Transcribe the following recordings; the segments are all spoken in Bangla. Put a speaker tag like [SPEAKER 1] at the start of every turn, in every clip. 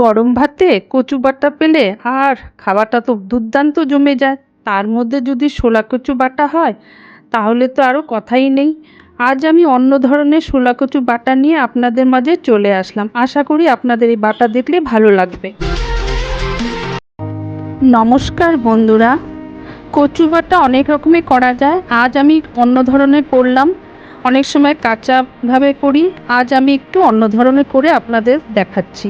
[SPEAKER 1] গরম ভাতে কচু বাটা পেলে আর খাওয়াটা তো দুর্দান্ত জমে যায়। তার মধ্যে যদি শোলা কচু বাটা হয়, তাহলে তো আরও কথাই নেই। আজ আমি অন্য ধরনের শোলা কচু বাটা নিয়ে আপনাদের মাঝে চলে আসলাম। আশা করি আপনাদের এই বাটা দেখলে ভালো লাগবে। নমস্কার বন্ধুরা। কচু বাটা অনেক রকমের করা যায়। আজ আমি অন্য ধরনের করলাম। অনেক সময় কাঁচাভাবে করি। আজ আমি একটু অন্য ধরনের করে আপনাদের দেখাচ্ছি।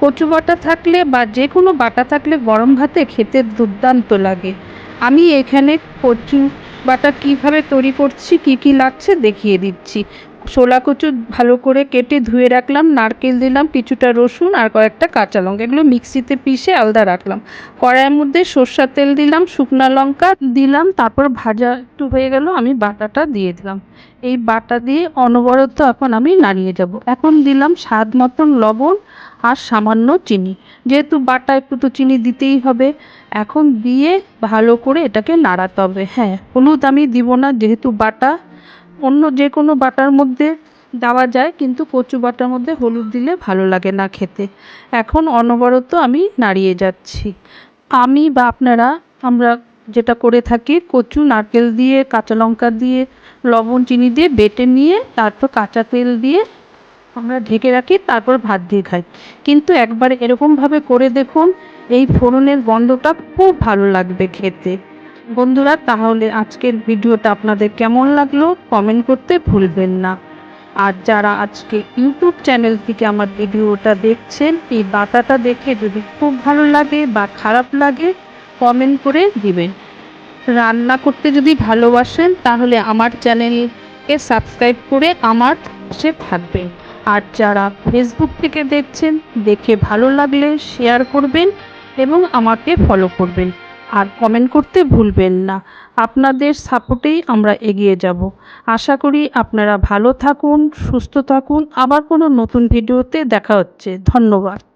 [SPEAKER 1] কচু বাটা থাকলে বা যে কোনো বাটা থাকলে গরম ভাতে খেতে দুর্দান্ত লাগে। আমি এখানে কচু বাটা কীভাবে তৈরি করছি, কী কী লাগছে দেখিয়ে দিচ্ছি। শোলা কচু ভালো করে কেটে ধুয়ে রাখলাম, নারকেল দিলাম, কিছুটা রসুন আর কয়েকটা কাঁচা লঙ্কা। এগুলো মিক্সিতে পিষে আলাদা রাখলাম। কড়াইয়ের মধ্যে সর্ষার তেল দিলাম, শুকনো লঙ্কা দিলাম, তারপর ভাজা একটু হয়ে গেল, আমি বাটাটা দিয়ে দিলাম। এই বাটা দিয়ে অনবরত এখন আমি নাড়িয়ে যাব। এখন দিলাম স্বাদ মতন লবণ আর সামান্য চিনি। যেহেতু বাটা একটু তো চিনি দিতেই হবে, এখন দিয়ে ভালো করে এটাকে নাড়াতে হবে। হ্যাঁ হলুদ আমি দিব না, যেহেতু বাটা অন্য যে কোনো বাটার মধ্যে দেওয়া যায়, কিন্তু কচু বাটার মধ্যে হলুদ দিলে ভালো লাগে না খেতে। এখন অনবরত আমি নাড়িয়ে যাচ্ছি। আমি বা আপনারা, আমরা যেটা করে থাকি, কচু, নারকেল দিয়ে, কাঁচা লঙ্কা দিয়ে, লবণ, চিনি দিয়ে বেটে নিয়ে, তারপর কাঁচা তেল দিয়ে আমরা ঢেকে রাখি, তারপর ভাত দিয়ে খাই। কিন্তু একবার এরকমভাবে করে দেখুন, এই ফোড়নের গন্ধটা খুব ভালো লাগবে খেতে। বন্ধুরা, তাহলে আজকের ভিডিওটা আপনাদের কেমন লাগল কমেন্ট করতে ভুলবেন না। আর যারা আজকে ইউটিউব চ্যানেল থেকে আমার ভিডিওটা দেখছেন, এই বাতাটা দেখে যদি খুব ভালো লাগে বা খারাপ লাগে, কমেন্ট করে দিবেন। রান্না করতে যদি ভালোবাসেন, তাহলে আমার চ্যানেলকে সাবস্ক্রাইব করে আমার পাশে থাকবেন। আর যারা ফেসবুক থেকে দেখছেন, দেখে ভালো লাগলে শেয়ার করবেন এবং আমাকে ফলো করবেন। আর কমেন্ট করতে ভুলবেন না। আপনাদের সাপোর্টেই আমরা এগিয়ে যাব। আশা করি আপনারা ভালো থাকুন, সুস্থ থাকুন। আবার কোনো নতুন ভিডিওতে দেখা হচ্ছে। ধন্যবাদ।